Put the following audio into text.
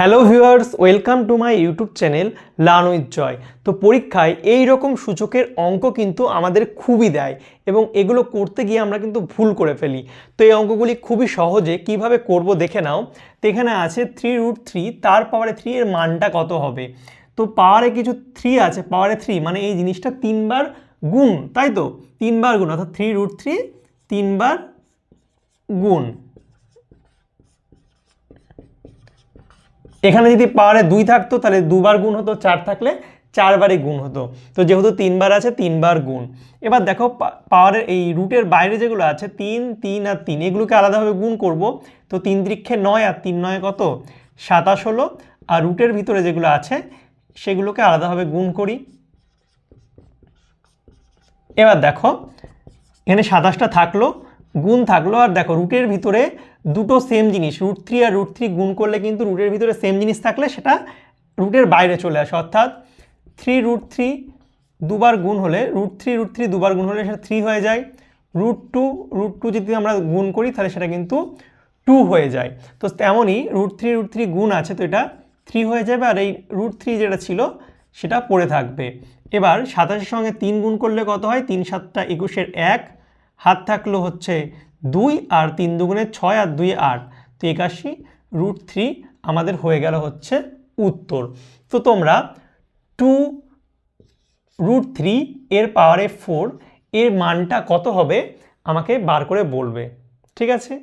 Hello viewers welcome to my YouTube channel learn with Joy তো পরীক্ষায় এই রকম সূচকের অঙ্ক কিন্তু আমাদের খুবই দেয় এবং এগুলো করতে গিয়ে আমরা কিন্তু ভুল করে ফেলি। তো এই অঙ্কগুলি খুবই সহজে কীভাবে করব দেখে নাও। তো এখানে আছে থ্রি রুট থ্রি তার পাওয়ারে থ্রি এর মানটা কত হবে? তো পাওয়ারে কিছু থ্রি আছে, পাওয়ারে থ্রি মানে এই জিনিসটা তিনবার গুণ, তাই তো? তিনবার গুণ, অর্থাৎ থ্রি রুট থ্রি তিনবার গুণ। এখানে যদি পাওয়ারে দুই থাকতো, তাহলে দুবার গুণ হতো, চার থাকলে চারবারই গুণ হতো। তো যেহেতু তিনবার আছে, তিনবার গুণ। এবার দেখো পাওয়ারের এই রুটের বাইরে যেগুলো আছে, তিন তিন আর তিন, এগুলোকে আলাদাভাবে গুণ করব। তো তিন ত্রিক্ষে নয় আর তিন নয় কত? সাতাশ হলো। আর রুটের ভিতরে যেগুলো আছে, সেগুলোকে আলাদাভাবে গুণ করি। এবার দেখো, এখানে সাতাশটা থাকল, গুণ থাকল। আর দেখো, রুটের ভিতরে দুটো সেম জিনিস রুট থ্রি আর রুট থ্রি গুণ করলে কিন্তু রুটের ভিতরে সেম জিনিস থাকলে সেটা রুটের বাইরে চলে আসে। অর্থাৎ থ্রি রুট থ্রি দুবার গুণ হলে রুট থ্রি রুট থ্রি দুবার গুণ হলে সেটা থ্রি হয়ে যায়। রুট টু রুট টু যদি আমরা গুণ করি, তাহলে সেটা কিন্তু টু হয়ে যায়। তো তেমনই রুট থ্রি রুট থ্রি গুণ আছে, তো এটা থ্রি হয়ে যাবে আর এই রুট থ্রি যেটা ছিল, সেটা পড়ে থাকবে। এবার সাতাশের সঙ্গে তিন গুণ করলে কত হয়? তিন সাতটা একুশের এক। হাত থাকল হচ্ছে দুই আর তিন দুগুণে ছয় আর দুই আট। তো একাশি রুট থ্রি আমাদের হয়ে গেল হচ্ছে উত্তর। তো তোমরা টু রুট থ্রি এর পাওয়ারে ফোর এর মানটা কত হবে? আমাকে বার করে বলবে। ঠিক আছে?